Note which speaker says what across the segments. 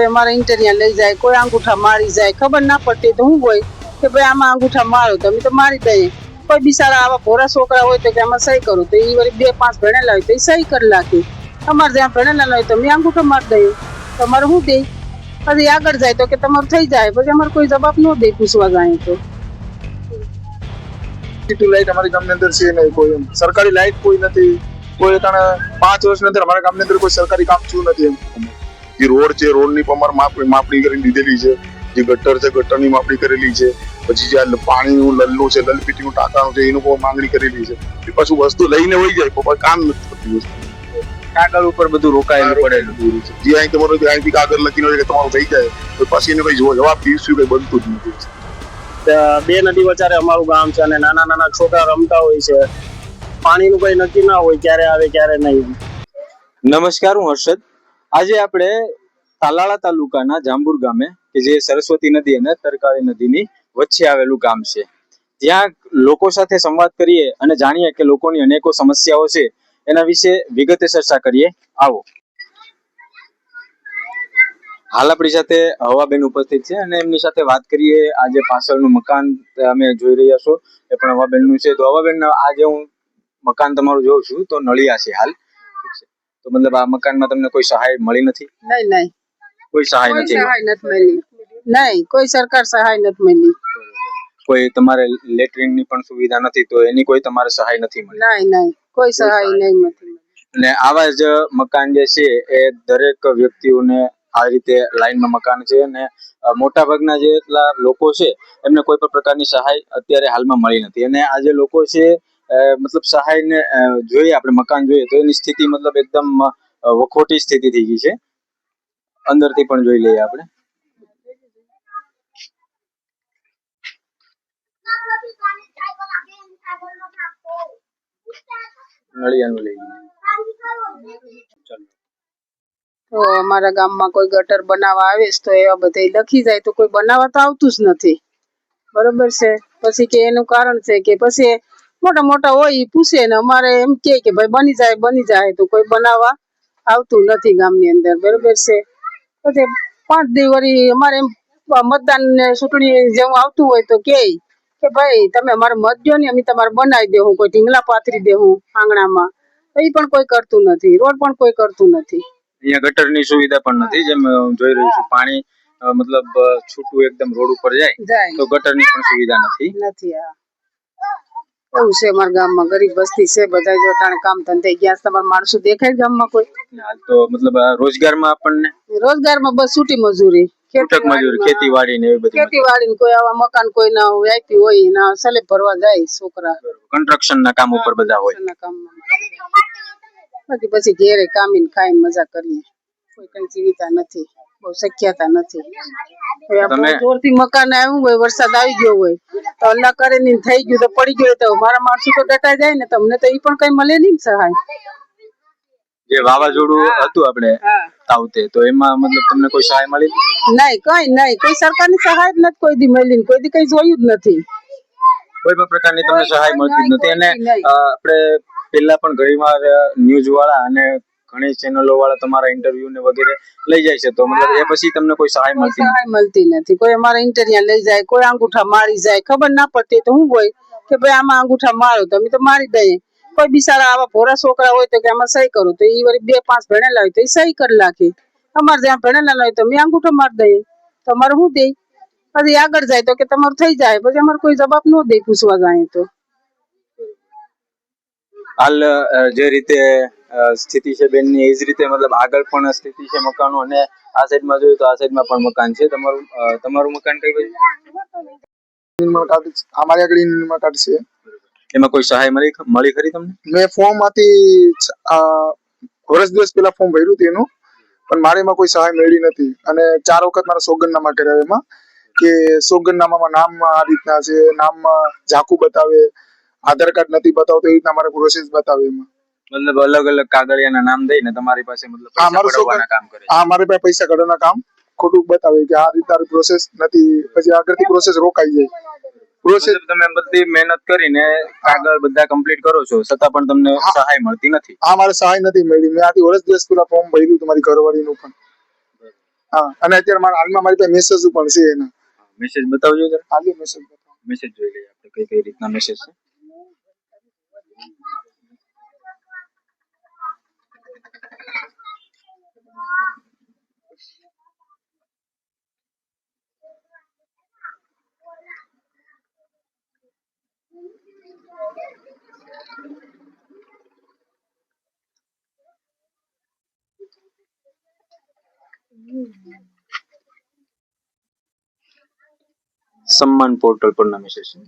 Speaker 1: કોઈ અમારા ઇન્ટરિયા લઈ જાય, કોઈ અંગૂઠા મારી જાય, ખબર ના પડતી તો હું હોય કે ભાઈ આમાં અંગૂઠા મારો તો તો મારી દઈએ. કોઈ બિચારા આવા ભોરા છોકરા હોય તો કે આમાં સહી કરું, તો એ વળી બે પાંચ ભણેલા હોય તો એ સહી કરી નાખી અમારે જ્યાં ભણેલા હોય તો મેં અંગૂઠો મારી દઈએ. તમારે શું દે? પછી આગળ જાય તો કે તમારું થઈ જાય, પછી અમારે કોઈ જવાબ ન દે પૂછવા જાય તો.
Speaker 2: લાઇટ અમારી ગામની અંદર છે નહીં કોઈ સરકારી લાઈટ કોઈ નથી. કોઈ અટાણે પાંચ વર્ષની અંદર અમારા ગામની અંદર કોઈ સરકારી કામ થયું નથી એમ. જે રોડ છે રોડની પણ અમારે માપ માપણી કરી દીધેલી છે. જે ગટર છે ગટરની માપણી કરેલી છે. પછી જે આ પાણીનું લલ્લું છે લલપીટીનું ટાંકાનું છે એનું પણ માંગણી કરેલી છે. એ પાછું વસ્તુ લઈને વહી જાય પણ કામ નથી થતું વસ્તુ.
Speaker 3: કાગળ ઉપર બધું રોકાયેલું પડેલું.
Speaker 2: જે અહીં તમારો જે અહીંથી કાગળ લખીને હોય કે તમારું થઈ જાય તો પછી એને કઈ જવાબ દીશું કઈ બનતું જ નથી.
Speaker 4: ત્યાં બે નદી વચારે અમારું ગામ છે અને નાના નાના છોકરા રમતા હોય છે. પાણીનું કઈ નક્કી ના હોય ક્યારે આવે ક્યારે નહીં.
Speaker 3: નમસ્કાર હું હર્ષદ. આજે આપણે તાલાળા તાલુકાના જાંબુર ગામે, કે જે સરસ્વતી નદી અને તરકારી નદીની વચ્ચે આવેલું ગામ છે. ત્યાં લોકો સાથે સંવાદ કરીએ અને જાણીએ કે લોકોની અનેકો સમસ્યાઓ છે, એના વિશે વિગતે ચર્ચા કરીએ. આવો. હાલ આપણી સાથે હવાબેન ઉપસ્થિત છે અને એમની સાથે વાત કરીએ આજે પાછળનું મકાન અમે જોઈ રહ્યા છો. એ પણ હવાબેનનું છે. તો હવાબેન, આજે હું મકાન તમારું જોઉં છું, તો નળિયા છે હાલ. તો મતલબ આ મકાનમાં તમને કોઈ સહાય મળી નથી?
Speaker 1: નહીં નહીં.
Speaker 3: કોઈ સહાય
Speaker 1: કોઈ
Speaker 3: નથી
Speaker 1: સહાય નથી મળી. નહીં કોઈ સરકાર સહાય નથી મળી.
Speaker 3: કોઈ તમારે લેટરિનની પણ સુવિધા નથી તો એની કોઈ તમારે સહાય નથી મળી?
Speaker 1: નહીં નહીં કોઈ સહાય નહીં નથી. મળી.
Speaker 3: અને આવા જ મકાન જે છે એ દરેક વ્યક્તિઓને આ રીતે લાઈનમાં મકાન છે અને મોટા ભાગના જે એટલા લોકો છે એમને કોઈ પણ પ્રકારની સહાય અત્યારે હાલમાં મળી નથી. અને આ જે લોકો છે મતલબ સહાયને જોઈએ આપણે મકાન જોઈએ તો એની સ્થિતિ મતલબ એકદમ વખોટી સ્થિતિ થઈ ગઈ છે. અંદરથી પણ જોઈ લઈએ આપણે.
Speaker 1: તો અમારા ગામમાં કોઈ ગટર બનાવવા આવે તો એવા બધા લખી જાય તો કોઈ બનાવવા તો આવતું જ નથી. બરોબર છે? પછી કે એનું કારણ છે કે પછી મોટા મોટા હોય એ પૂછે ને અમારે એમ કે ભાઈ બની જાય બની જાય તો કોઈ બનાવવા આવતું નથી ગામની અંદર. બરોબર છે? પછી પાંચ દિવસ વળી અમારે એમ મતદાન ને ચૂંટણી જેવું આવતું હોય તો કે કે ભાઈ તમે અમારે મત દો ને અમે તમારે બનાવી દેવું કોઈ ઢીંગલા પાથરી દેવું આંગણામાં. એ પણ કોઈ કરતું નથી રોડ પણ કોઈ કરતું નથી.
Speaker 3: અહીંયા ગટરની સુવિધા પણ નથી જેમ જોઈ રહ્યું છું પાણી મતલબ છૂટું એકદમ રોડ ઉપર જાય
Speaker 1: જાય.
Speaker 3: તો ગટરની પણ સુવિધા નથી.
Speaker 1: નથી આ એવું છે અમારા ગામમાં? ગરીબ વસ્તી છે બધા જો ટાણે કામ ધંધે ગયા છે. તમારા માણસો દેખાય ગામમાં કોઈ?
Speaker 3: હાલ તો મતલબ આ રોજગારમાં આપણને
Speaker 1: રોજગારમાં બસ છૂટી મજૂરી.
Speaker 3: છૂટક મજૂરી ખેતીવાડી ને એવી બધી
Speaker 1: ખેતીવાડી કોઈ આવા મકાન કોઈ ના હોય એના સલેબ ભરવા જાય છોકરા.
Speaker 3: કન્સ્ટ્રક્શન ના કામ ઉપર બધા હોય.
Speaker 1: કામમાં. બાકી પછી ઘેરે કામીને ખાઈને મજા કરીએ. કોઈ કઈ જીવિતા નથી બહુ શક્યતા નથી.
Speaker 3: તમે-
Speaker 1: જોરથી મકાન આવ્યું હોય વરસાદ આવી ગયો હોય તો અલ્લાહ કરે ને થઈ ગયું તો પડી ગયું તો મારા માણસો તો ડટાઈ જાય ને તમને તો એ પણ કઈ મળે નહીં સહાય.
Speaker 3: જે વાવાઝોડું હતું આપણે તાવતે તો એમાં મતલબ તમને કોઈ સહાય મળી?
Speaker 1: નહીં કઈ નહીં કોઈ સરકારની સહાય જ નથી કોઈ દી મળી કોઈ દી કઈ જોયું જ નથી.
Speaker 3: કોઈ પણ પ્રકારની તમને સહાય મળતી નથી. અને આપણે પેલા પણ ઘણી વાર ન્યૂઝ વાળા અને ઘણી ચેનલો વાળા તમારા ઇન્ટરવ્યુ ને વગેરે લઈ જાય છે. તો મતલબ એ પછી તમને કોઈ સહાય મળતી
Speaker 1: સહાય મળતી નથી. કોઈ અમારા ઇન્ટરવ્યુ લઈ જાય કોઈ અંગૂઠા મારી જાય ખબર ના પડતી તો હું હોય કે ભાઈ આમાં અંગૂઠા મારો તો અમે તો મારી દઈએ. કોઈ બિચારા આવા ભોરા છોકરા હોય તો કે આમાં સહી કરો તો એ વળી બે પાંચ ભણેલા હોય તો એ સહી કરી નાખે. અમારે જ્યાં ભણેલા ન હોય તો અમે અંગૂઠો મારી દઈએ. તો અમારે શું દે પછી આગળ જાય તો કે તમારું થઈ જાય પછી અમારે કોઈ જવાબ ન દે પૂછવા જાય તો.
Speaker 3: હાલ જે રીતે સ્થિતિ છે બેનની એ જ રીતે મતલબ આગળ પણ સ્થિતિ છે મકાનો અને આ સાઈડમાં જોયું તો આ સાઈડમાં પણ મકાન છે. તમારું તમારું મકાન કઈ બાજુ?
Speaker 2: નિર્માણ કાર્ડ. અમારી આગળ નિર્માણ કાર્ડ છે.
Speaker 3: એમાં કોઈ સહાય મળી મળી ખરી તમને?
Speaker 2: મેં ફોર્મમાંથી છ- વર્ષ દિવસ પહેલા ફોર્મ ભર્યું હતું એનું પણ મારે એમાં કોઈ સહાય મળી નથી. અને ચાર વખત મારા સોગંદનામા કર્યા એમાં કે સોગંદનામામાં નામ આ રીતના છે નામમાં ઝાકુ બતાવે આધાર કાર્ડ નથી બતાવતો એ રીતના મારે પ્રોસેસ બતાવે એમાં.
Speaker 3: મતલબ અલગ અલગ કાગળિયાના નામ દઈને તમારી પાસે મતલબ પૈસા
Speaker 2: મારું
Speaker 3: પડાવવાના કામ? કરે
Speaker 2: હા મારી પાસે પૈસા કાઢવાના કામ. ખોટું બતાવે કે આ રીતે પ્રોસેસ નથી. પછી આગળથી પ્રોસેસ રોકાઈ જાય. પ્રોસેસ
Speaker 3: તમે બધી મહેનત કરીને કાગળ બધા કમ્પ્લીટ કરો છો છતાં પણ તમને સહાય મળતી નથી.
Speaker 2: આ મારે સહાય નથી મળી. મેં આથી વર્ષ દિવસ પેલા ફોર્મ ભર્યું તમારી મારી ઘરવાળીનું પણ. હા અને અત્યારે મારા હાલમાં મારી પાસે મેસેજ પણ છે એના.
Speaker 3: મેસેજ બતાવજો જરા.
Speaker 2: હાલી મેસેજ
Speaker 3: મેસેજ જોઈ લઈએ આપણે કઈ કઈ રીતના મેસેજ છે. સન્માન પોર્ટલ પરના મેસેજ છે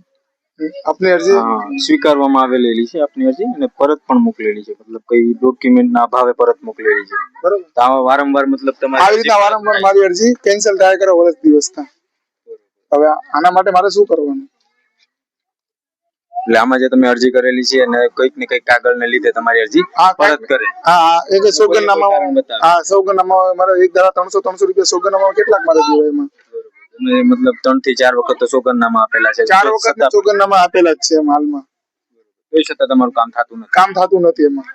Speaker 2: આપની અરજી?
Speaker 3: સ્વીકારવામાં આવેલી છે આપની અરજી અને પરત પણ મોકલેલી છે. મતલબ કઈ ડોક્યુમેન્ટ ના અભાવે પરત મોકલેલી છે.
Speaker 2: બરોબર.
Speaker 3: તો વારંવાર મતલબ
Speaker 2: આવી રીતે વારંવાર મારી અરજી કેન્સલ થાય કરે વર્ષ દિવસ હવે આના માટે મારે શું કરવાનું?
Speaker 3: એટલે આમાં જે તમે અરજી કરેલી છે અને કંઈક ને કંઈક કાગળ ને લીધે તમારી અરજી પરત કરે.
Speaker 2: હા એક સોગંદનામા હા સોગંદનામા મારો એક ધારા ત્રણસો ત્રણસો રૂપિયા સોગંદનામા કેટલાક મારે દેવાય એમાં?
Speaker 3: મતલબ ત્રણથી ચાર વખત તો સોગંદનામા આપેલા છે.
Speaker 2: ચાર વખત સોગંદનામા આપેલા જ છે એમ હાલમાં.
Speaker 3: છતાં તમારું કામ થતું નથી.
Speaker 2: કામ થતું નથી એમાં.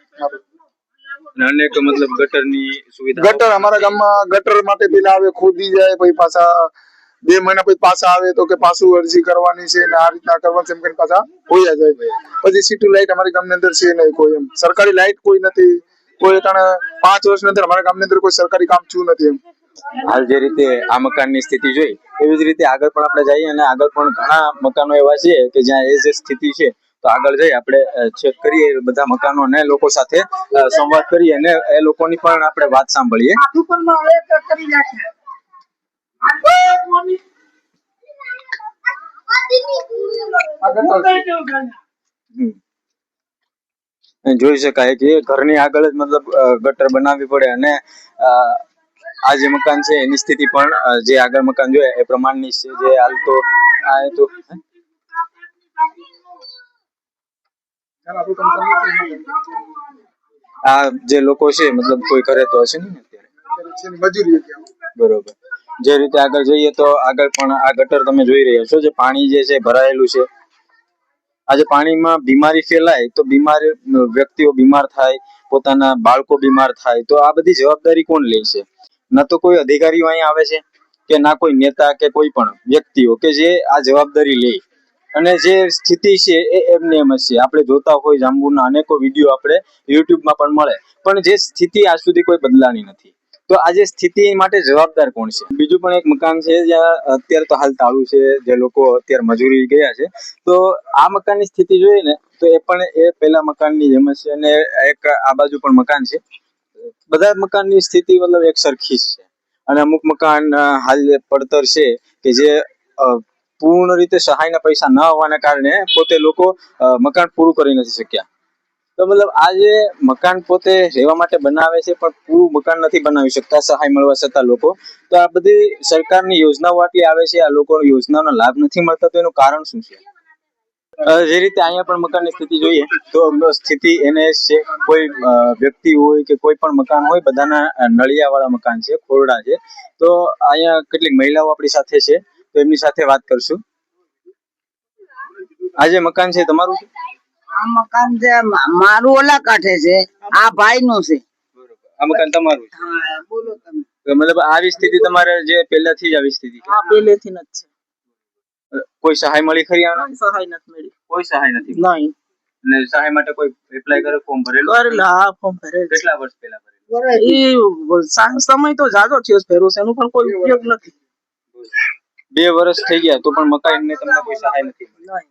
Speaker 3: અનેક મતલબ ગટરની સુવિધા
Speaker 2: ગટર અમારા ગામમાં ગટર માટે પેલા આવે ખોદી જાય પછી પાછા બે મહિના પછી પાછા આવે તો કે પાછું અરજી કરવાની છે ને આ રીતના કરવાની છે એમ કરીને પાછા હોયા જાય. પછી સિટી લાઇટ અમારી ગામની અંદર છે નહીં કોઈ એમ. સરકારી લાઇટ કોઈ નથી. કોઈ તાણે પાંચ વર્ષની અંદર અમારા ગામની અંદર કોઈ સરકારી કામ થયું નથી એમ.
Speaker 3: હાલ જે રીતે આ મકાનની સ્થિતિ જોઈ એવી જ રીતે આગળ પણ આપણે જઈએ અને આગળ પણ ઘણા મકાનો એવા છે કે જ્યાં એ જે સ્થિતિ છે તો આગળ જઈ આપણે ચેક કરીએ બધા મકાનો અને લોકો સાથે સંવાદ કરીએ અને એ લોકોની પણ આપણે વાત સાંભળીએ
Speaker 2: આ ગટર છે.
Speaker 3: હમ. અને જોઈ શકાય કે ઘરની આગળ જ મતલબ ગટર બનાવવી પડે અને આ જે મકાન છે એની સ્થિતિ પણ જે આગળ મકાન જોઈએ એ પ્રમાણની છે જે હાલ તો આ તો જે લોકો છે મતલબ કોઈ કરે તો હશે નહીં અત્યારે?
Speaker 2: મજૂરી
Speaker 3: બરોબર. જે રીતે આગળ જઈએ તો આગળ પણ આ ગટર તમે જોઈ રહ્યા છો જે પાણી જે છે ભરાયેલું છે. આજે પાણીમાં બીમારી ફેલાય તો બીમાર વ્યક્તિઓ બીમાર થાય, પોતાના બાળકો બીમાર થાય, તો આ બધી જવાબદારી કોણ લે છે? ન તો કોઈ અધિકારીઓ અહીંયા આવે છે કે ના કોઈ નેતા કે કોઈ પણ વ્યક્તિઓ કે જે આ જવાબદારી લે. અને જે સ્થિતિ છે એ એમને એમ જ છે. આપણે જોતા હોય જાંબુના અનેકો વીડિયો આપણે યુટ્યુબમાં પણ મળે. પણ જે સ્થિતિ આજ સુધી કોઈ બદલાની નથી. તો આજે સ્થિતિ માટે જવાબદાર કોણ છે? બીજું પણ એક મકાન છે, જ્યાં અત્યારે તો હાલ તાળું છે, જે લોકો અત્યારે મજૂરી ગયા છે. તો આ મકાનની સ્થિતિ જોઈએ ને, તો એ પણ એ પેલા મકાનની જેમ છે અને એક આ બાજુ પણ મકાન છે. બધા મકાનની સ્થિતિ મતલબ એક સરખી છે. અને અમુક મકાન હાલ પડતર છે કે જે પૂર્ણ રીતે સહાયના પૈસા ન હોવાના કારણે પોતે લોકો મકાન પૂરું કરી નથી શક્યા. તો મતલબ આ જે મકાન પોતે રહેવા માટે બનાવે છે, પણ પૂરું મકાન નથી બનાવી શકતા, સહાય મળવા છતાં લોકો. તો આ બધી સરકારની યોજનાઓ આટલી આવે છે, આ લોકો યોજનાનો લાભ નથી મળતા, તો એનું કારણ શું છે? જે રીતે અહીંયા પણ મકાનની સ્થિતિ જોઈએ, તો સ્થિતિ એને છે, કોઈ વ્યક્તિ હોય કે કોઈ પણ મકાન હોય, બધાના નળિયા વાળા મકાન છે, ખોરડા છે. તો અહીંયા કેટલીક મહિલાઓ આપણી સાથે છે, તો એમની સાથે વાત કરશું. આ જે મકાન છે તમારું?
Speaker 5: આ મકાન છે મારું ઓલા કાંઠે છે આ ભાઈ નું છે
Speaker 3: આ મકાન તમારું
Speaker 5: હા બોલો તમે.
Speaker 3: મતલબ આવી સ્થિતિ તમારે જે પહેલાથી જ આવી સ્થિતિ
Speaker 6: હા પહેલેથી જ છે.
Speaker 3: કોઈ સહાય મળી ખરી આને?
Speaker 6: સહાય નથી મળી.
Speaker 3: કોઈ સહાય નથી
Speaker 6: નહીં.
Speaker 3: અને સહાય માટે કોઈ એપ્લાય કરે ફોર્મ ભરેલું?
Speaker 6: ભરેલું હા ફોર્મ ભરે
Speaker 3: કેટલા વર્ષ પહેલા ભરેલું?
Speaker 6: સમય તો જાજો થયો છે ભેરું છે એનું પણ કોઈ ઉપયોગ નથી.
Speaker 3: બે વર્ષ થઈ ગયા તો પણ મકાઈને તમને કોઈ સહાય નથી મળી.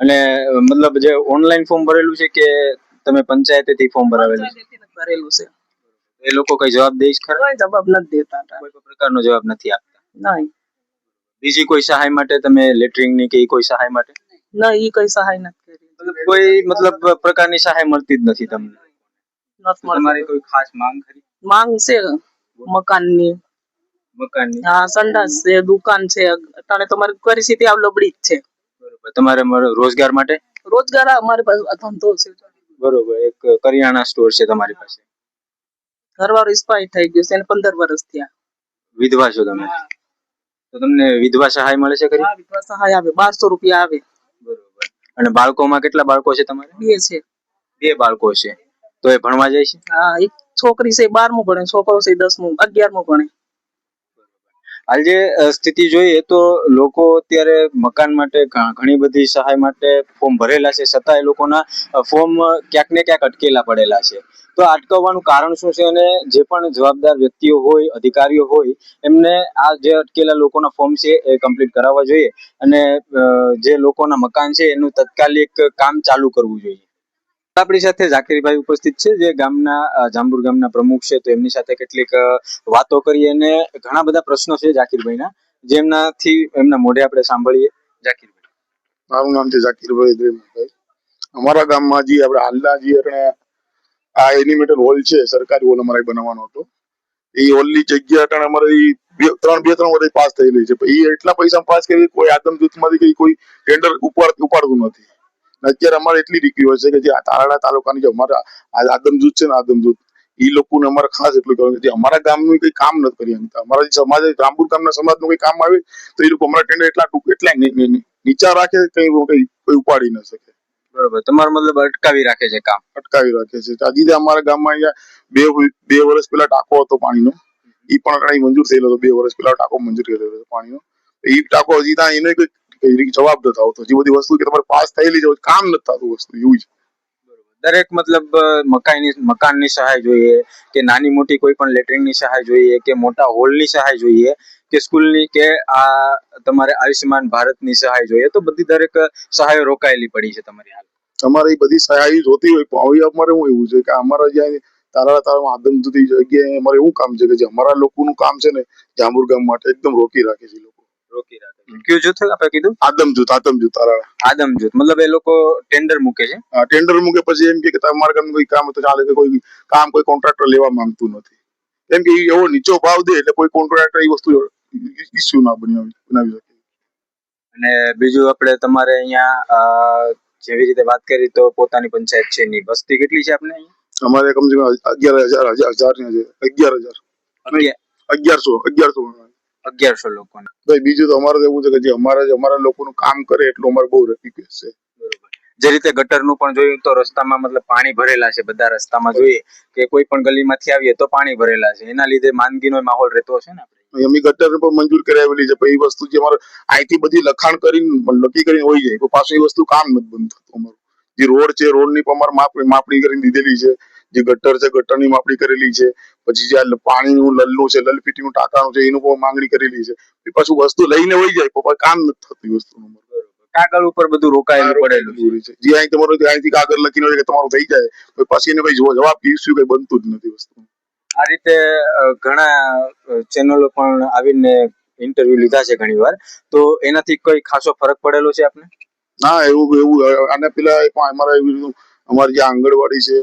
Speaker 3: અને મતલબ જે ઓનલાઈન ફોર્મ ભરેલું છે કે તમે પંચાયતેથી ફોર્મ ભરાવેલું છે?
Speaker 6: ભરેલું છે.
Speaker 3: એ લોકો કઈ જવાબ દે છે ખરા?
Speaker 6: કોઈ જવાબ નથી દેતા
Speaker 3: કોઈ પ્રકારનો જવાબ નથી આપતા?
Speaker 6: નહીં.
Speaker 3: બીજી કોઈ સહાય માટે તમે લેટરિંગની કે કોઈ સહાય માટે?
Speaker 6: ના ઈ કોઈ સહાય નથી કરી.
Speaker 3: કોઈ મતલબ પ્રકારની સહાય મળતી જ નથી તમને?
Speaker 6: નથી મળતી.
Speaker 3: તમારી કોઈ ખાસ માંગ ખરી?
Speaker 6: માંગ છે મકાનની.
Speaker 3: મકાનની?
Speaker 6: હા સંડાસ છે દુકાન છે. અટાણે તમારી પરિસ્થિતિ આવ લબડી જ છે.
Speaker 3: તમારે રોજગાર માટે?
Speaker 6: રોજગાર અમારી પાસે ધંધો છે.
Speaker 3: બરોબર એક કરિયાણા સ્ટોર છે તમારી પાસે?
Speaker 6: ઘરવાળો ઇસ્પાઈ થઈ ગયો છે એને પંદર વર્ષ થયા.
Speaker 3: વિધવા છો તમે? તો તમને વિધવા સહાય મળે છે ખરી?
Speaker 6: વિધવા સહાય આવે બારસો રૂપિયા આવે.
Speaker 3: બરોબર. અને બાળકોમાં કેટલા બાળકો છે તમારે?
Speaker 6: બે છે.
Speaker 3: બે બાળકો છે. તો એ ભણવા જાય છે?
Speaker 6: હા એક છોકરી છે બારમું ભણે છોકરો છે દસમું અગિયારમું ભણે.
Speaker 3: હાલ જે સ્થિતિ જોઈએ તો લોકો અત્યારે મકાન માટે ઘણી બધી સહાય માટે ફોર્મ ભરેલા છે. છતાં એ લોકોના ફોર્મ ક્યાંક ને ક્યાંક અટકેલા પડેલા છે. તો અટકાવવાનું કારણ શું છે અને જે પણ જવાબદાર વ્યક્તિઓ હોય, અધિકારીઓ હોય, એમને આ જે અટકેલા લોકોના ફોર્મ છે એ કમ્પ્લીટ કરાવવા જોઈએ અને જે લોકોના મકાન છે એનું તાત્કાલિક કામ ચાલુ કરવું જોઈએ. આપણી સાથે ઝાકીરભાઈ ઉપસ્થિત છે, જે ગામના જાંબુર ગામના પ્રમુખ છે. તો એમની સાથે કેટલીક વાતો કરીએ અને ઘણા બધા પ્રશ્નો છે ઝાકીરભાઈના, જેમનાથી એમના મોઢે આપણે સાંભળીએ. ઝાકીરભાઈ.
Speaker 2: મારું નામ છે ઝાકીરભાઈ અમારા ગામમાં જે આપણે હાલના જે આ એનિમેટર હોલ છે, સરકારી હોલ અમારે બનાવવાનો હતો. એ હોલની જગ્યા અટાણે અમારે ત્રણ, બે, ત્રણ વર્ષ પાસ થયેલી છે. એ એટલા પૈસા પાસ કરી કોઈ આદમ જૂથમાંથી કઈ ટેન્ડર ઉપાડ, ઉપાડતું નથી. અને અત્યારે અમારે એટલી રિક્વેસ્ટ છે કે જે તારાડા તાલુકાની જે અમારા આ આદમ જૂથ છે ને આદમ જૂથ એ લોકોને અમારે ખાસ એટલું કહેવાનું જે અમારા ગામનું કઈ કામ નથી કરી શકતા. અમારા જે સમાજ રામપુર ગામના સમાજનું કઈ કામ આવે તો એ લોકો અમારા ટેન્ડર એટલા ટૂંક એટલા નીચા રાખે કઈ કઈ કોઈ ઉપાડી ન શકે.
Speaker 3: બરોબર. તમારો મતલબ અટકાવી રાખે છે કામ?
Speaker 2: અટકાવી રાખે છે. તો હજી અમારા ગામમાં અહીંયા બે બે વર્ષ પહેલા ટાંકો હતો પાણીનો. એ પણ કઈ મંજૂર થયેલો હતો. બે વર્ષ પહેલા ટાંકો મંજૂર થયેલો હતો પાણીનો. એ ટાંકો હજી ત્યાં એને કોઈ કઈ જવાબ નથી આવતો જે બધી વસ્તુ કે તમારે પાસ થયેલી છે કામ નથી થતું વસ્તુ એવું છે
Speaker 3: દરેક મતલબ મકાઈની મકાનની સહાય જોઈએ કે નાની મોટી કોઈ પણ લેટરિંગની સહાય જોઈએ કે મોટા હોલની સહાય જોઈએ કે સ્કૂલની કે આ તમારે આયુષ્યમાન ભારતની સહાય જોઈએ તો બધી દરેક સહાયો રોકાયેલી પડી છે તમારી હાલ.
Speaker 2: અમારે એ બધી સહાય જોતી હોય પણ હવે અમારે હું એવું છે કે અમારા જ્યાં તારા તારા આદમ જુદી જગ્યાએ અમારે એવું કામ છે કે જે અમારા લોકોનું કામ છે ને જાંબુર ગામ માટે એકદમ રોકી રાખે છે લોકો.
Speaker 3: રોકી રાખે કયું જૂથ આપણે કીધું?
Speaker 2: આદમ જૂથ આદમ જૂથ
Speaker 3: આદમ જૂથ. મતલબ એ લોકો ટેન્ડર મૂકે છે?
Speaker 2: ટેન્ડર મૂકે પછી એમ કે તમારા ગામનું કોઈ કામ તો ચાલે કે કોઈ કામ કોઈ કોન્ટ્રાક્ટર લેવા માંગતું નથી. એમ કે એવો નીચો ભાવ દે એટલે કોઈ કોન્ટ્રાક્ટર એ વસ્તુ ઇસ્યુ ના બનાવી બનાવી શકે.
Speaker 3: અને બીજું આપણે તમારે અહીંયા જેવી રીતે વાત કરી તો પોતાની પંચાયત છે ની વસ્તી કેટલી છે આપણે અહીંયા?
Speaker 2: અમારે કમસે કમ અગિયાર હજાર હજાર હજાર ને અગિયાર હજાર. અગિયારસો અગિયારસો.
Speaker 3: અગિયારસો લોકોને.
Speaker 2: ભાઈ બીજું તો અમારે તો એવું છે કે જે અમારા અમારા લોકોનું કામ કરે એટલું અમારે બહુ રિક્વેસ્ટ છે
Speaker 3: જે રીતે ગટરનું પણ જોયું તો રસ્તામાં મતલબ પાણી ભરેલા છે બધા રસ્તામાં જોઈએ કે કોઈ પણ ગલીમાંથી આવીએ તો પાણી ભરેલા છે. એના લીધે માંદગીનો માહોલ રહેતો હશે ને આપણે?
Speaker 2: અમે ગટર પણ મંજૂર કરાવેલી છે. પછી એ વસ્તુ જે અમારે અહીંથી બધી લખાણ કરીને નક્કી કરીને હોય જાય પાછું એ વસ્તુ કામ નથી બંધ થતું અમારું. જે રોડ છે રોડની પણ અમારે માપણી માપણી કરીને દીધેલી છે. જે ગટર છે ગટરની માપણી કરેલી છે. પછી જે પાણીનું લલ્લું છે લલપીટીનું ટાંકાનું છે એનું પણ માંગણી કરેલી છે. એ પાછું વસ્તુ લઈને વહી જાય પણ કામ નથી થતું વસ્તુનું.
Speaker 3: કાગળ ઉપર બધું રોકાયેલું પડેલું છે.
Speaker 2: જે અહીં તમારું અહીંથી કાગળ લખીને કે તમારું થઈ જાય પછી એને ભાઈ જવાબ ઇસ્યુ કઈ બનતું જ નથી વસ્તુ.
Speaker 3: આ રીતે ઘણા ચેનલો પણ આવીને ઇન્ટરવ્યુ લીધા છે ઘણીવાર. તો એનાથી કોઈ ખાસો ફરક પડેલો છે આપને?
Speaker 2: ના એવું એવું અને પેલા અમારા અમારી જે આંગણવાડી છે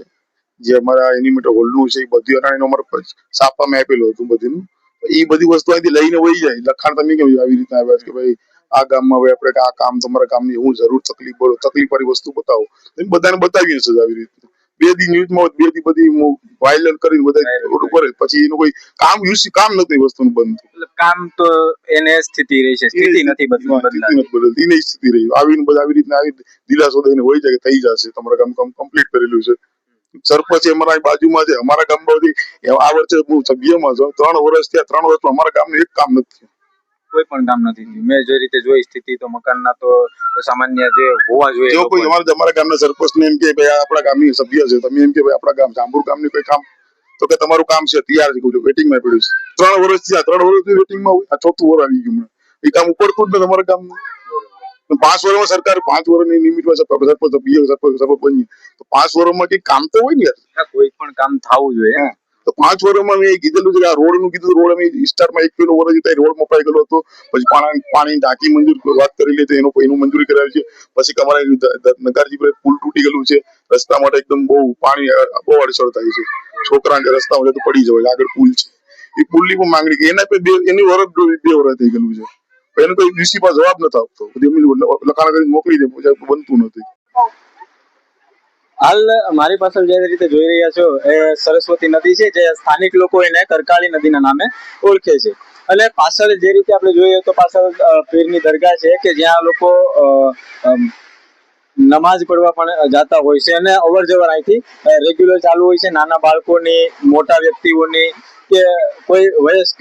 Speaker 2: જે અમારા એનિમેટર હોલનું છે એ બધી અમારે પ- છાપવામાં આપેલું હતું બધીનું એ બધી વસ્તુ અહીંથી લઈને વહી જાય લખાણ તમે કેમ આવી રીતના આવ્યા છે કે ભાઈ આ ગામમાં હવે આપણે આ કામ તમારા કામની હું જરૂર તકલીફ પડો તકલીફ વાળી વસ્તુ બતાવો એમ બધાને બતાવી હશે આવી રીતે બે દી ન્યૂઝમાં બે દી બધી વાયલન કરીને બધા રોડ કરે પછી એનું કોઈ કામ યુઝ કામ નથી વસ્તુ વસ્તુનું બંધ
Speaker 3: કામ તો એને સ્થિતિ રહી છે સ્થિતિ નથી
Speaker 2: સ્થિતિ
Speaker 3: બદલાતી
Speaker 2: નથી બદલતી એની સ્થિતિ રહી આવીને બધા આવી રીતના આવી દિલાસો દઈને હોય છે કે થઈ જશે તમારા કામ કામ કમ્પ્લીટ કરેલું છે સરપંચ અહીં બાજુમાં છે અમારા ગામમાંથી એ આ વર્ષે હું સભ્યમાં છું ત્રણ વર્ષ થયા ત્રણ વર્ષમાં અમારા ગામનું એક કામ નથી
Speaker 3: કોઈ પણ કામ નથી થયું. મેં જે રીતે જોઈ સ્થિતિ તો મકાનના તો સામાન્ય જે હોવા જોઈએ
Speaker 2: જો કોઈ અમારા અમારા ગામના સરપંચ ને એમ કે ભાઈ આપણા ગામની સભ્ય છે તમે એમ કે ભાઈ આપણા ગામ જાંબુર ગામની કોઈ કામ? તો કે તમારું કામ છે તૈયાર છે વેટિંગમાં પડ્યું છે ત્રણ વર્ષ થયા ત્રણ વર્ષથી વેટિંગમાં હોય આ ચોથું વર્ષ આવી ગયું. એ કામ ઉપડતું જ નથી અમારા ગામનું. પાંચ વર્ષમાં સરકાર પાંચ વર્ષની નિમિત્તમાં સરપંચ સરપંચ સરપંચ સરપંચ બની તો પાંચ વર્ષમાં કઈ કામ તો હોય ને યાર?
Speaker 3: કોઈ પણ કામ થવું જોઈએ.
Speaker 2: તો પાંચ વર્ષમાં મેં કીધેલું છે કે આ રોડનું કીધું રોડ અમે વિસ્તારમાં એક કિલો વર્ષ ત્યાં રોડ મપાઈ ગયેલો હતો. પછી પાણી પાણી ટાંકી મંજૂર વાત કરી લીધી એનું એનું મંજૂરી કરાવી છે. પછી અમારે નગારજી પર પુલ તૂટી ગયેલું છે. રસ્તા માટે એકદમ બહુ પાણી બહુ અડચણ થાય છે. છોકરા રસ્તા માટે તો પડી જવાય આગળ પુલ છે. એ પુલની પણ માંગણી એના પર બે એની દોઢ- બે વર્ષ થઈ ગયેલું છે. એનો કોઈ પાસે જવાબ નતો આપતો. બધી લખાણ કરીને મોકલી દે બનતું નથી.
Speaker 3: હાલ મારી પાછળ જે રીતે જોઈ રહ્યા છો, એ સરસ્વતી નદી છે, જે સ્થાનિક લોકો એને કરકાળી નદીના નામે ઓળખે છે. અને પાછળ જે રીતે આપણે જોઈએ તો પાછળ પીરની દરગાહ છે કે જ્યાં લોકો નમાઝ પડવા પણ જાતા હોય છે અને અવર જવર અહીંથી રેગ્યુલર ચાલુ હોય છે. નાના બાળકોની, મોટા વ્યક્તિઓની કે કોઈ વયસ્ક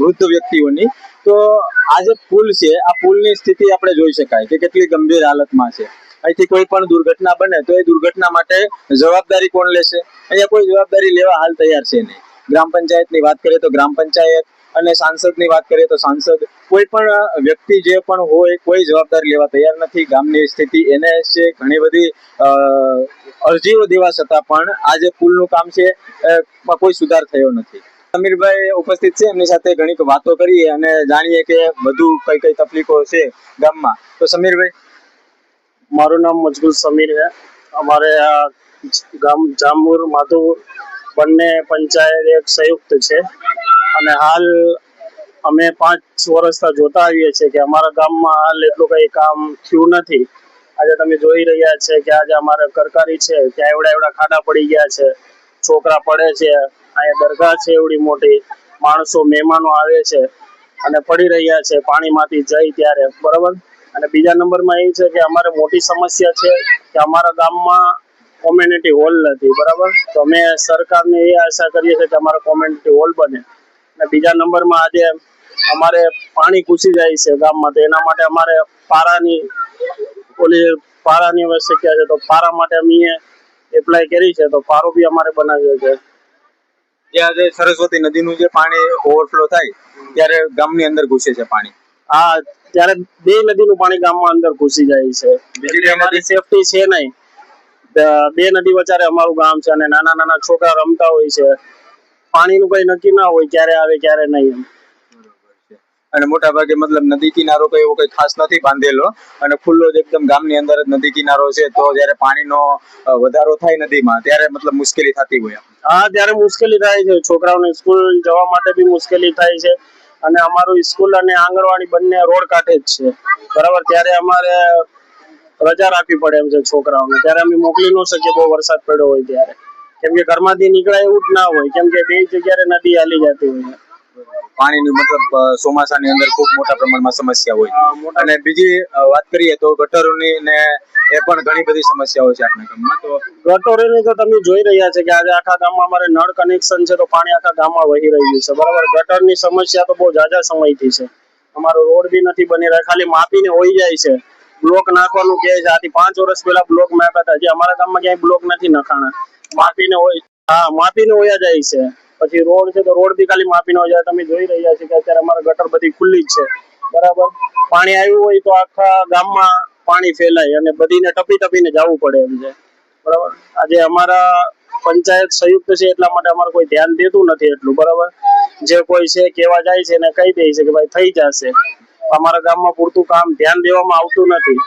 Speaker 3: વૃદ્ધ વ્યક્તિઓની, તો આ જે પુલ છે, આ પુલની સ્થિતિ આપણે જોઈ શકાય કે કેટલી ગંભીર હાલતમાં છે. અહીંથી કોઈ પણ દુર્ઘટના બને, તો એ દુર્ઘટના માટે જવાબદારી કોણ લેશે? અહીંયા કોઈ જવાબદારી લેવા હાલ તૈયાર છે નહીં. ગ્રામ પંચાયતની વાત કરીએ તો ગ્રામ પંચાયત અને સાંસદની વાત કરીએ તો સાંસદ. કોઈ પણ વ્યક્તિ જે પણ હોય, કોઈ જવાબદારી લેવા તૈયાર નથી. ગામની સ્થિતિ એને છે, ઘણી બધી અરજીઓ દેવા છતાં પણ આ જે પુલનું કામ છે કોઈ સુધાર થયો નથી. સમીરભાઈ ઉપસ્થિત છે. એમની સાથે ઘણી વાતો કરીએ અને જાણીએ કે વધુ કઈ કઈ તકલીફો છે ગામમાં. તો સમીરભાઈ.
Speaker 4: મારું નામ મજબૂત સમીર છે. અમારે આ ગામ જામુર માધુપુર બંને પંચાયત એક સંયુક્ત છે. અને હાલ અમે પાંચ વર્ષથી જોતા આવીએ છીએ કે અમારા ગામમાં હાલ એટલું કઈ કામ થયું નથી. આજે તમે જોઈ રહ્યા છે કે આજે અમારે કરકારી છે. ત્યાં એવડા એવડા ખાડા પડી ગયા છે. છોકરા પડે છે. અહીંયા દરગાહ છે એવડી મોટી. માણસો, મહેમાનો આવે છે અને પડી રહ્યા છે પાણીમાંથી જઈ ત્યારે. બરાબર? અને બીજા નંબરમાં એ છે કે અમારે મોટી સમસ્યા છે કે અમારા ગામમાં કોમ્યુનિટી હોલ નથી. બરાબર? તો અમે સરકારને એ આશા કરીએ છીએ કે અમારા કોમ્યુનિટી હોલ બને. અને બીજા નંબરમાં આજે અમારે પાણી ઘૂસી જાય છે ગામમાં. તો એના માટે અમારે પારાની ઓલી પારાની આવશ્યકતા છે? તો પારા માટે અમે એપ્લાય કરી છે. તો પારો બી અમારે બનાવ્યો છે.
Speaker 3: જે સરસ્વતી નદીનું જે પાણી ઓવરફ્લો થાય ત્યારે ગામની અંદર ઘૂસે છે પાણી.
Speaker 4: હા ત્યારે બે નદીનું પાણી ગામમાં અંદર ઘૂસી જાય છે.
Speaker 3: બીજી
Speaker 4: અમારી સેફટી છે નહીં. બે નદી વચારે અમારું ગામ છે અને નાના નાના છોકરા રમતા હોય છે. પાણીનું કઈ નક્કી ના હોય ક્યારે આવે ક્યારે નહીં એમ.
Speaker 3: અને મોટા ભાગે મતલબ નદી કિનારો કઈ એવો કઈ ખાસ નથી બાંધેલો. અને ખુલ્લો જ એકદમ ગામની અંદર જ નદી કિનારો છે, તો જ્યારે પાણીનો વધારો થાય નદીમાં, ત્યારે મતલબ મુશ્કેલી થતી હોય
Speaker 4: હા, ત્યારે મુશ્કેલી થાય છે. છોકરાઓને સ્કૂલ જવા માટે બી મુશ્કેલી થાય છે. અને અમારું સ્કૂલ અને આંગણવાડી બંને રોડ કાંઠે જ છે. બરાબર? ત્યારે અમારે રજા રાખવી પડે એમ છે છોકરાઓને. ત્યારે અમે મોકલી ન શકીએ બહુ વરસાદ પડ્યો હોય ત્યારે. કેમ કે ઘરમાંથી નીકળાય એવું જ ના હોય. કેમ કે બે જગ્યાએ નદી હાલી જતી હોય.
Speaker 3: પાણીની મતલબ ચોમાસાની અંદર ખૂબ મોટા પ્રમાણમાં સમસ્યા હોય. અને બીજી વાત કરીએ તો ગટરોની ને એ પણ ઘણી બધી સમસ્યાઓ છે આપણા ગામમાં. તો
Speaker 4: ગટરોની તો તમે જોઈ રહ્યા છે કે આજે આખા ગામમાં અમારે નળ કનેક્શન છે તો પાણી આખા ગામમાં વહી રહ્યું છે. બરાબર? ગટરની સમસ્યા તો બહુ જાજા સમયથી છે. અમારો રોડ બી નથી બની રહ્યા. ખાલી માપીને હોઈ જાય છે. બ્લોક નાખવાનું કહે છે. આથી પાંચ વર્ષ પહેલા બ્લોક નાખ્યા હતા. હજી અમારા ગામમાં ક્યાંય બ્લોક નથી નખાણા. માપીને હોય હા માપીને હોયા જાય છે. પછી રોડ છે તો રોડ બી ખાલી માપીને જાય. તમે જોઈ રહ્યા છે કે અત્યારે અમારા ગટર બધી ખુલ્લી જ છે. બરાબર? પાણી આવ્યું હોય તો આખા ગામમાં પાણી ફેલાય અને બધીને ટપી ટપીને જવું પડે એમ છે. બરાબર? આજે અમારા પંચાયત સંયુક્ત છે એટલા માટે અમારે કોઈ ધ્યાન દેતું નથી એટલું. બરાબર? જે કોઈ છે કેવા જાય છે એને કહી દે છે કે ભાઈ થઈ જશે. અમારા ગામમાં પૂરતું કામ ધ્યાન દેવામાં આવતું નથી.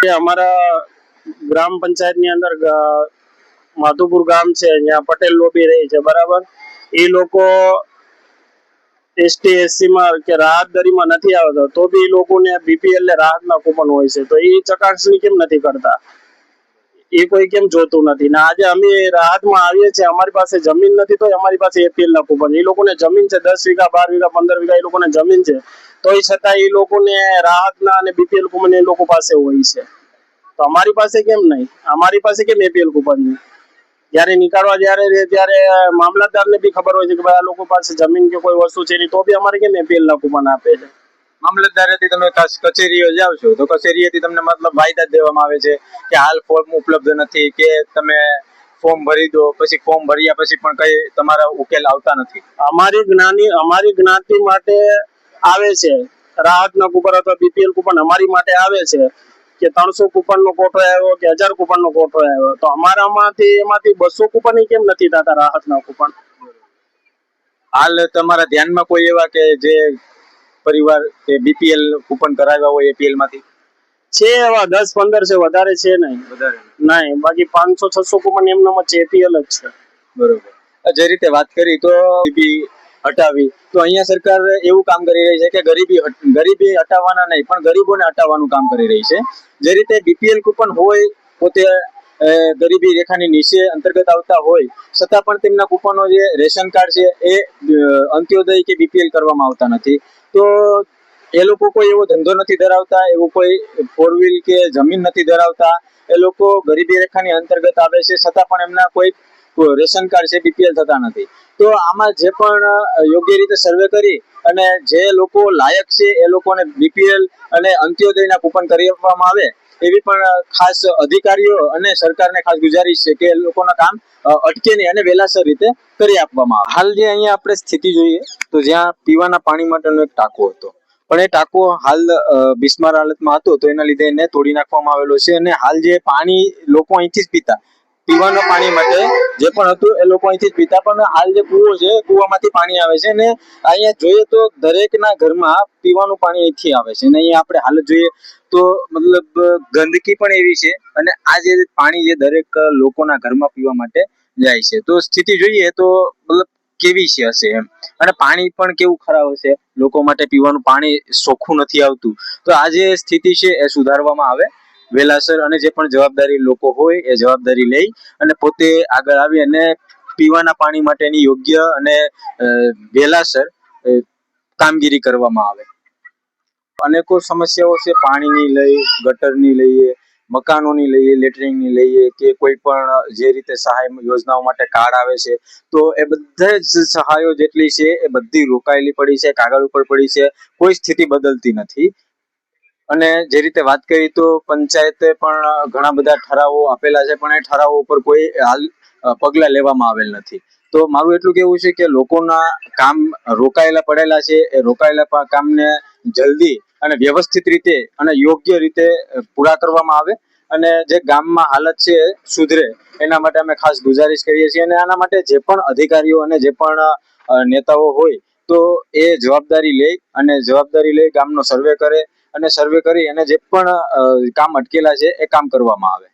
Speaker 4: કે અમારા ગ્રામ પંચાયતની અંદર માધુપુર ગામ છે, અહીંયા પટેલ લોબી રહી છે. બરાબર? એ લોકો એસટી એસસી માં કે રાહત દરીમાં નથી આવતા, તો બી એ લોકોને બીપીએલ ને રાહતના કૂપન હોય છે. તો એ ચકાસણી કેમ નથી કરતા? એ કોઈ કેમ જોતું નથી? ને આજે અમે રાહતમાં આવીએ છીએ, અમારી પાસે જમીન નથી તો અમારી પાસે એપીએલ ના કૂપન એ લોકોને જમીન છે, દસ વીઘા, બાર વીઘા, પંદર વીઘા, એ લોકોને જમીન છે. તો એ છતાં એ લોકોને રાહતના અને બીપીએલ કૂપન એ લોકો પાસે હોય છે. તો અમારી પાસે કેમ નહીં? અમારી પાસે કેમ એપીએલ કૂપન છે? જ્યારે નીકાળવા જ્યારે ત્યારે મામલતદારને બી ખબર હોય છે કે ભાઈ આ લોકો પાસે જમીન કે કોઈ વસ્તુ છે તો બી અમારે કેમ એપીએલ ના કુપન આપે છે?
Speaker 3: મામલતદારેથી તમે કચેરીઓ જાઓ છો તો કચેરીએથી તમને મતલબ વાયદા દેવામાં આવે છે કે હાલ ફોર્મ ઉપલબ્ધ નથી કે તમે ફોર્મ ભરી દો પછી ફોર્મ ભર્યા પછી પણ કઈ તમારા ઉકેલ આવતા નથી?
Speaker 4: અમારી જ્ઞાની અમારી જ્ઞાતિ માટે આવે છે રાહતના કૂપન અથવા બીપીએલ કૂપન અમારી માટે આવે છે કે ત્રણસો કૂપન નો કોટો આવ્યો કે હજાર કૂપન નો કોટો આવ્યો? તો અમારામાંથી એમાંથી બસો કૂપન કેમ નથી થતા રાહતના કૂપન?
Speaker 3: હાલ તમારા ધ્યાનમાં કોઈ એવા કે જે પરિવાર કે બીપીએલ કૂપન કરાવ્યા હોય એપીએલમાંથી?
Speaker 4: છે એવા દસ પંદર છે વધારે છે નહીં.
Speaker 3: વધારે
Speaker 4: નહીં. બાકી પાંચસો છસો કૂપન એમનામાં છે એપીએલ જ છે.
Speaker 3: બરોબર. જે રીતે વાત કરી તો હટાવી. તો અહીંયા સરકાર એવું કામ કરી રહી છે કે ગરીબી ગરીબી હટાવવાના નહીં, પણ ગરીબોને હટાવવાનું કામ કરી રહી છે. જે રીતે બીપીએલ કૂપન હોય, પોતે ગરીબી રેખાની નીચે અંતર્ગત આવતા હોય, છતાં પણ તેમના કૂપનો જે રેશન કાર્ડ છે એ અંત્યોદય કે બીપીએલ કરવામાં આવતા નથી. તો એ લોકો કોઈ એવો ધંધો નથી ધરાવતા, એવું કોઈ ફોર વ્હીલ કે જમીન નથી ધરાવતા. એ લોકો ગરીબી રેખાની અંતર્ગત આવે છે, છતાં પણ એમના કોઈ રેશન કાર્ડ છે બીપીએલ થતા નથી. તો આમાં જે પણ યોગ્ય રીતે સર્વે કરી અને જે લોકો લાયક છે, એ લોકોને બીપીએલ અને અંત્યોદયના કૂપન કરી આપવામાં આવે, એવી પણ ખાસ અધિકારીઓ અને સરકારને ખાસ ગુજારિશ છે કે લોકોના કામ અટકે નહીં અને વેલાસર રીતે કરી આપવામાં આવે. હાલ જે અહીંયા આપણે સ્થિતિ જોઈએ, તો જ્યાં પીવાના પાણી માટેનો એક ટાંકો હતો. પણ એ ટાંકો હાલ બિસ્માર હાલતમાં હતો, તો એના લીધે એને તોડી નાખવામાં આવેલો છે અને હાલ જે પાણી લોકો અહીંથી જ પીતા પીવાના પાણી માટે. જે પણ હતું એ લોકો અહીંથી પીતા. પણ હાલ જે કૂવો છે કૂવામાંથી પાણી આવે છે અને અહીંયા જોઈએ તો દરેકના ઘરમાં પીવાનું પાણી અહીંથી આવે છે. અને અહીંયા આપણે હાલ જોઈએ તો મતલબ ગંદકી પણ એવી છે અને આ જે પાણી જે દરેક લોકોના ઘરમાં પીવા માટે જાય છે. તો સ્થિતિ જોઈએ તો મતલબ કેવી છે હશે એમ. અને પાણી પણ કેવું ખરાબ હશે? લોકો માટે પીવાનું પાણી ચોખ્ખું નથી આવતું. તો આ જે સ્થિતિ છે એ સુધારવામાં આવે. વહેલાસર અને જે પણ જવાબદારી લોકો હોય એ જવાબદારી લઈ અને પોતે આગળ આવી અને પીવાના પાણી માટેની યોગ્ય અને વેલાસર કામગીરી કરવામાં આવે. અનેકો સમસ્યાઓ છે, પાણીની લઈ, ગટરની લઈએ, મકાનોની લઈએ લેટરિંગની લઈએ કે કોઈ પણ જે રીતે સહાય યોજનાઓ માટે કાર્ડ આવે છે, તો એ બધે જ સહાયો જેટલી છે એ બધી રોકાયેલી પડી છે, કાગળ ઉપર પડી છે, કોઈ સ્થિતિ બદલતી નથી. અને જે રીતે વાત કરી તો પંચાયતે પણ ઘણા બધા ઠરાવો આપેલા છે, પણ એ ઠરાવો ઉપર કોઈ હાલ પગલાં લેવામાં આવેલ નથી. તો મારું એટલું કેવું છે કે લોકોના કામ રોકાયેલા પડેલા છે, એ રોકાયેલા કામને જલ્દી અને વ્યવસ્થિત રીતે અને યોગ્ય રીતે પૂરા કરવામાં આવે અને જે ગામમાં હાલત છે સુધરે, એના માટે અમે ખાસ ગુજારિશ કરીએ છીએ અને આના માટે જે પણ અધિકારીઓ અને જે પણ નેતાઓ હોય તો એ જવાબદારી લે અને જવાબદારી લઈ ગામનો સર્વે કરે અને સર્વે કરી અને જે પણ કામ અટકેલા છે એ કામ કરવામાં આવે.